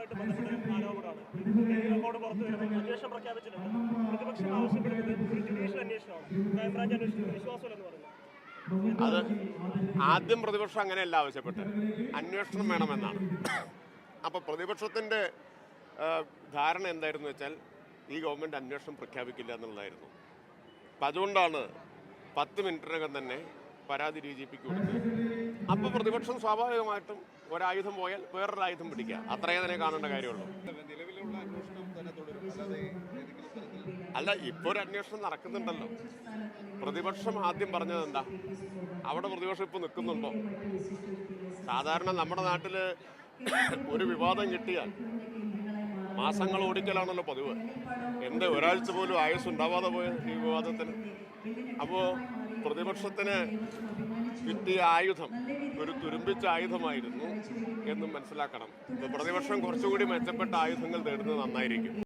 ഇതുമായിട്ട് ബന്ധപ്പെട്ട ആരോപണമാണ്. റിപ്പോർട്ട് പുറത്തു വരുന്നത് അന്വേഷണം പ്രഖ്യാപിച്ചിട്ടുണ്ട്. പ്രതിപക്ഷം ആവശ്യപ്പെടുന്നത് ഒരു ജുഡീഷ്യൽ അന്വേഷണമാണ്. ക്രൈംബ്രാഞ്ച് അന്വേഷണത്തിൽ വിശ്വാസമില്ലെന്ന് പറയുന്നത് അത് ആദ്യം പ്രതിപക്ഷം അങ്ങനെയല്ല ആവശ്യപ്പെട്ട് അന്വേഷണം വേണമെന്നാണ്. അപ്പോൾ പ്രതിപക്ഷത്തിന്റെ ധാരണ എന്തായിരുന്നു വെച്ചാൽ ഈ ഗവൺമെന്റ് അന്വേഷണം പ്രഖ്യാപിക്കില്ല എന്നുള്ളതായിരുന്നു. അപ്പം അതുകൊണ്ടാണ് പത്ത് മിനിറ്റിനകം തന്നെ പരാതി ഡി ജി പിക്ക് കൊടുത്തത് അപ്പോൾ പ്രതിപക്ഷം സ്വാഭാവികമായിട്ടും ഒരായുധം പോയാൽ വേറൊരു ആയുധം പിടിക്കുക. അത്രയേ തന്നെ കാണേണ്ട കാര്യമുള്ളൂ. അല്ല ഇപ്പോൾ ഒരു അന്വേഷണം നടക്കുന്നുണ്ടല്ലോ. പ്രതിപക്ഷം ആദ്യം പറഞ്ഞത് എന്താ? അവിടെ പ്രതിപക്ഷം ഇപ്പൊ നിൽക്കുന്നുണ്ടോ? സാധാരണ നമ്മുടെ നാട്ടിൽ ഒരു വിവാദം കിട്ടിയാൽ മാസങ്ങൾ ഓടിക്കലാണല്ലോ പതിവ്. എന്ത് ഒരാഴ്ച പോലും ആയുസ് ഉണ്ടാവാതെ പോയ ഈ വിവാദത്തിന്? അപ്പോൾ പ്രതിപക്ഷത്തിന് കിട്ടിയ ആയുധം ഒരു തുരുമ്പിച്ച ആയുധമായിരുന്നു എന്നും മനസ്സിലാക്കണം. പ്രതിപക്ഷം കുറച്ചുകൂടി മെച്ചപ്പെട്ട ആയുധങ്ങൾ നേടുന്നത് നന്നായിരിക്കും.